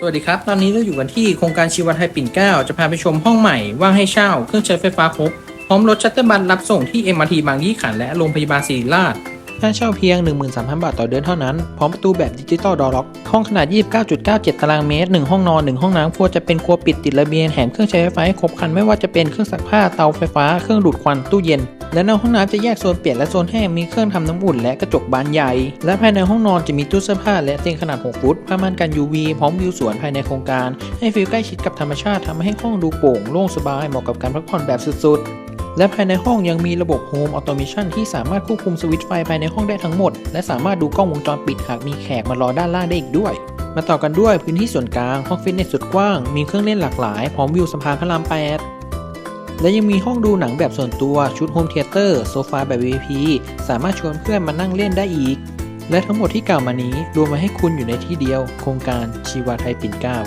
สวัสดีครับ ตอนนี้เราอยู่กันที่โครงการชีวไทยปิ่นเกล้าจะพาไปชมห้องใหม่ ว่างให้เช่า เครื่องใช้ไฟฟ้าครบ พร้อมรถชัตเตอร์บัสรับส่งที่ MRT บางยี่ขันและโรงพยาบาลศิริราชค่าเช่าเพียง 13,000 บาทต่อเดือนเท่านั้น พร้อมประตูแบบดิจิตอลดอร์ล็อก ห้องขนาด 29.97 ตารางเมตร 1 ห้องนอน 1 ห้องน้ำครัวจะเป็นครัวปิดติดระเบียงแถมเครื่องใช้ไฟฟ้าให้ครบครันไม่ว่าจะเป็นเครื่องซักผ้าเตาไฟฟ้า เครื่องดูดควันตู้เย็น และในห้องน้ำจะแยกโซนเปียกและโซนแห้งมีเครื่องทำน้ำอุ่นและกระจกบานใหญ่ และภายในห้องนอนจะมีตู้เสื้อผ้าและเตียงขนาด 6 ฟุตผ้าม่านกัน UV พร้อมวิวสวนภายในโครงการ ให้ฟีลใกล้ชิดกับธรรมชาติทำให้ห้องดูโปร่งโล่งสบายเหมาะกับการพักผ่อนแบบสุดๆและภายในห้องยังมีระบบ Home Automation ที่สามารถควบคุมสวิตช์ไฟภายในห้องได้ทั้งหมด และสามารถดูกล้องวงจรปิดหากมีแขกมารอด้านล่างได้อีกด้วย มาต่อกันด้วยพื้นที่ส่วนกลางห้องฟิตเนสสุดกว้าง มีเครื่องเล่นหลากหลาย พร้อมวิวสะพานพระราม8 และยังมีห้องดูหนังแบบส่วนตัวชุดโฮมเทเตอร์โซฟาแบบ VIP สามารถชวนเพื่อนมานั่งเล่นได้อีก และทั้งหมดที่กล่าวมานี้รวมมาให้คุณอยู่ในที่เดียว โครงการชีวาไทยปิ่นเกล้า